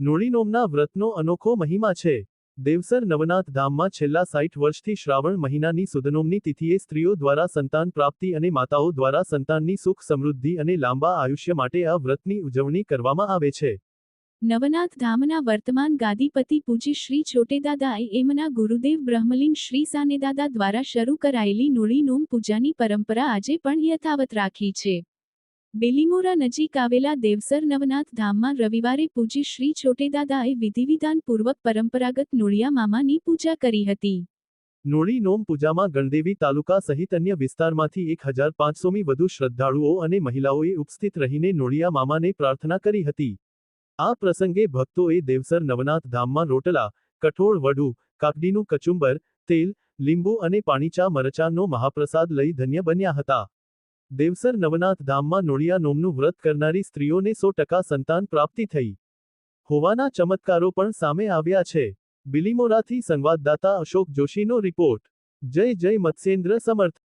નોળીનોમના વ્રતનો અનોખો મહિમા છે. દેવસર નવનાથ ધામમાં છેલ્લા સાઠ વર્ષથી શ્રાવણ મહિનાની સુદનોમની તિથિએ સ્ત્રીઓ દ્વારા સંતાન પ્રાપ્તિ અને માતાઓ દ્વારા સંતાનની સુખ સમૃદ્ધિ અને લાંબા આયુષ્ય માટે આ વ્રતની ઉજવણી કરવામાં આવે છે. નવનાથ ધામના વર્તમાન ગાદીપતિ પૂજ્ય શ્રી છોટેદાદાએ એમના ગુરુદેવ બ્રહ્મલીન શ્રી સાનેદાદા દ્વારા શરૂ કરાયેલી નોળી નોમ પૂજાની પરંપરા આજે પણ યથાવત રાખી છે. બેલીમોરા નજીક આવેલા દેવસર નવનાથ ધામમાં રવિવારે પૂજી શ્રી છોટેદાદાએ વિધિવિધાનપૂર્વક પરંપરાગત નોળિયા મામાની પૂજા કરી હતી. નોળી નોમ પૂજામાં ગણદેવી તાલુકા સહિત અન્ય વિસ્તારમાંથી એક હજાર પાંચસોમી વધુ શ્રદ્ધાળુઓ અને મહિલાઓએ ઉપસ્થિત રહીને નોળિયા મામાને પ્રાર્થના કરી હતી. આ પ્રસંગે ભક્તોએ દેવસર નવનાથ ધામમાં રોટલા, કઠોળ વડુ, કાકડીનું કચુંબર, તેલ, લીંબુ અને પાણીચા મરચાંનો મહાપ્રસાદ લઈ ધન્ય બન્યા હતા. દેવસર નવનાથ ધામમાં નોળિયા નોમનું વ્રત કરનારી સ્ત્રીઓને સો ટકા સંતાન પ્રાપ્તિ થઈ. હોવાના ચમત્કારો પણ સામે આવ્યા છે. બિલીમોરાથી સંવાદદાતા અશોક જોશીનો રિપોર્ટ. જય જય મત્સ્યેન્દ્ર સમર્થ.